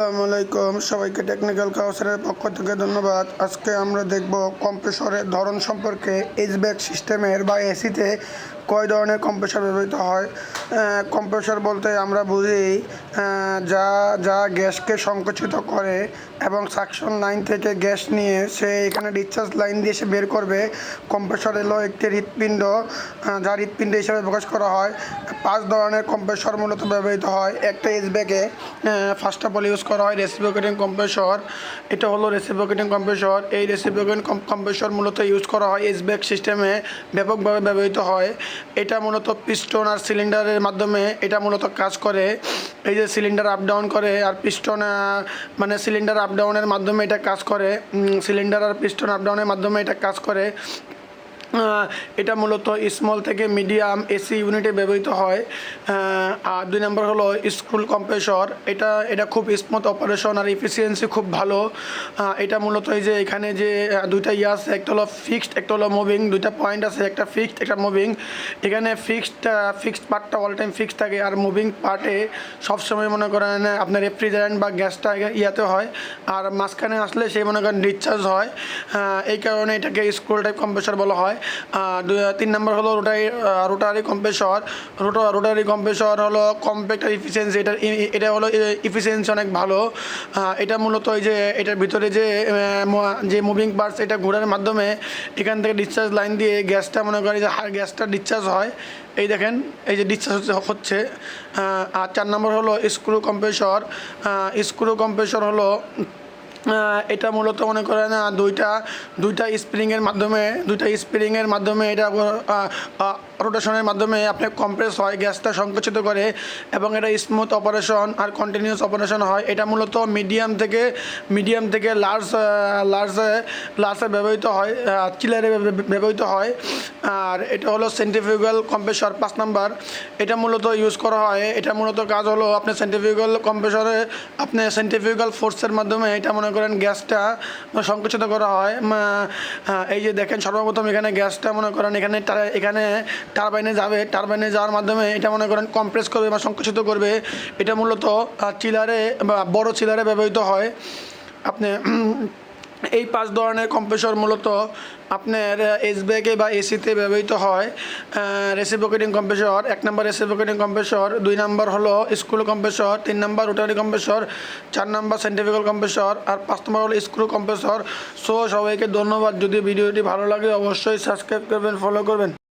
আসসালামু আলাইকুম সবাইকে টেকনিক্যাল কাউন্সিলের পক্ষ থেকে ধন্যবাদ। আজকে আমরা দেখব কম্প্রেসরের ধরন সম্পর্কে এইচব্যাক সিস্টেমের বা এসিতে কয় ধরনের কম্প্রেসর ব্যবহৃত হয়। কম্প্রেসর বলতে আমরা বুঝি যা যা গ্যাসকে সংকুচিত করে এবং সাকশন লাইন থেকে গ্যাস নিয়ে সে এখানে ডিসচার্জ লাইন দিয়ে সে বের করবে। কম্প্রেসর এলো একটি হৃৎপিণ্ড যা হৃৎপিণ্ড হিসাবে প্রকাশ করা হয়। পাঁচ ধরনের কম্প্রেসর মূলত ব্যবহৃত হয়। একটা এসব্যাকে ফার্স্ট অফ অল ইউজ করা হয় রেসিপ্রোকেটিং কম্প্রেসর এটা হলো রেসিপ্রোকেটিং কম্প্রেসর এই রেসিপ্রোকেটিং কম্প্রেসর মূলত ইউজ করা হয় এসব্যাক সিস্টেমে ব্যাপকভাবে ব্যবহৃত হয়। এটা মূলত পিস্টন আর সিলিন্ডারের মাধ্যমে এটা মূলত কাজ করে। এই যে সিলিন্ডার আপ ডাউন করে আর পিস্টন মানে সিলিন্ডার আপ ডাউনের মাধ্যমে এটা কাজ করে। সিলিন্ডার আর পিস্টন আপ ডাউনের মাধ্যমে এটা কাজ করে। এটা মূলত স্মল থেকে মিডিয়াম এসি ইউনিটে ব্যবহৃত হয়। আর দুই নম্বর হলো স্ক্রুল কম্প্রেসর এটা এটা খুব স্মুথ অপারেশন আর এফিসিয়েন্সি খুব ভালো। এটা মূলত এই যে এখানে যে দুইটা ইয়ে আছে, একটা হলো ফিক্সড একটা হলো মুভিং দুইটা পয়েন্ট আছে, একটা ফিক্সড একটা মুভিং এখানে ফিক্সড ফিক্সড পার্টটা অল টাইম ফিক্সড থাকে আর মুভিং পার্টে সবসময় মনে করেন, আপনার রেফ্রিজারেন্ট বা গ্যাসটা ইয়াতে হয়। আর মাঝখানে আসলে সেই মনে করেন ডিসচার্জ হয়। এই কারণে এটাকে স্ক্রুল টাইপ কম্প্রেসর বলা হয়। তিন নম্বর হলো rotary rotary compressor roto rotary compressor হলো কম্প্যাক্ট আর ইফিসিয়েন্সি এটা এটা হলো ইফিসিয়েন্সি অনেক ভালো। এটা মূলত ওই যে, এটার ভিতরে যে যে মুভিং পার্টস এটা ঘোরার মাধ্যমে এখান থেকে ডিসচার্জ লাইন দিয়ে গ্যাসটা মনে করি যে গ্যাসটা ডিসচার্জ হয়। এই দেখেন, এই যে ডিসচার্জ হচ্ছে আর চার নম্বর হলো স্ক্রু কম্প্রেসর স্ক্রু কম্প্রেসর হলো এটা মূলত মনে করেন দুইটা দুইটা স্প্রিংয়ের মাধ্যমে দুইটা স্প্রিংয়ের মাধ্যমে এটা রোটেশনের মাধ্যমে আপনি কম্প্রেস হয়, গ্যাসটা সংকুচিত করে এবং এটা স্মুথ অপারেশন আর কন্টিনিউয়াস অপারেশন হয়। এটা মূলত মিডিয়াম থেকে মিডিয়াম থেকে লার্জ লার্জ লার্জে ব্যবহৃত হয় চিলারে ব্যবহৃত হয়। আর এটা হলো সেন্ট্রিফিউগাল কম্প্রেসর পাঁচ নাম্বার। এটা মূলত ইউজ করা হয়। এটা মূলত কাজ হলো আপনি সেন্ট্রিফিউগাল কম্প্রেসরে আপনি সেন্ট্রিফিউগাল ফোর্সের মাধ্যমে এটা মনে করেন গ্যাসটা সংকুচিত করা হয়। এই যে দেখেন সর্বপ্রথম এখানে গ্যাসটা মনে করেন এখানে এখানে টারবাইনে যাবে। টারবাইনে যাওয়ার মাধ্যমে এটা মনে করেন কম্প্রেস করবে বা সংকুচিত করবে। এটা মূলত চিলারে বা বড় চিলারে ব্যবহৃত হয়। আপনি এই পাঁচ ধরনের কম্প্রেসর মূলত আপনার এসব্যাগে বা এসিতে ব্যবহৃত হয়। রেসিপোকেটিং কম্প্রেসর এক নম্বর রেসিপোকেটিং কম্প্রেসর দুই নম্বর হলো স্ক্রু কম্প্রেসর তিন নম্বর রোটারি কম্প্রেসর চার নম্বর সেন্টিফিক্যাল কম্প্রেসর আর পাঁচ নম্বর হলো স্ক্রু কম্প্রেসর সো সবাইকে ধন্যবাদ। যদি ভিডিওটি ভালো লাগে, অবশ্যই সাবস্ক্রাইব করবেন ফলো করবেন।